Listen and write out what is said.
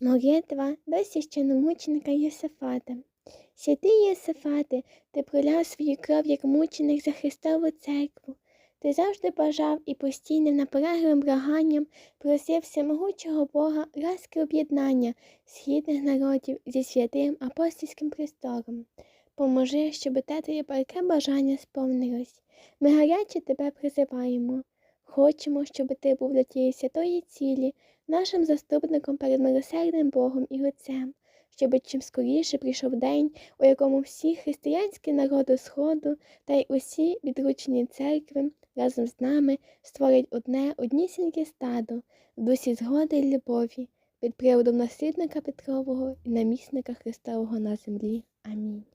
Молитва до священомученика Єсифата. Святий Єсифате, ти проляв свою кров як мученик за Христову церкву. Ти завжди бажав і постійним наполеглим благанням просив всемогучого Бога ласки об'єднання східних народів зі святим апостольським престолом. Поможи, щоб те твоє палке бажання сповнилось. Ми гаряче тебе призиваємо. Хочемо, щоб ти був для тієї святої цілі, нашим заступником перед милосердним Богом і Отцем, щоб чим скоріше прийшов день, у якому всі християнські народи Сходу та й усі відручені церкви разом з нами створять одне однісіньке стадо в дусі згоди й любові під приводом наслідника Петрового і намісника Христового на землі. Амінь.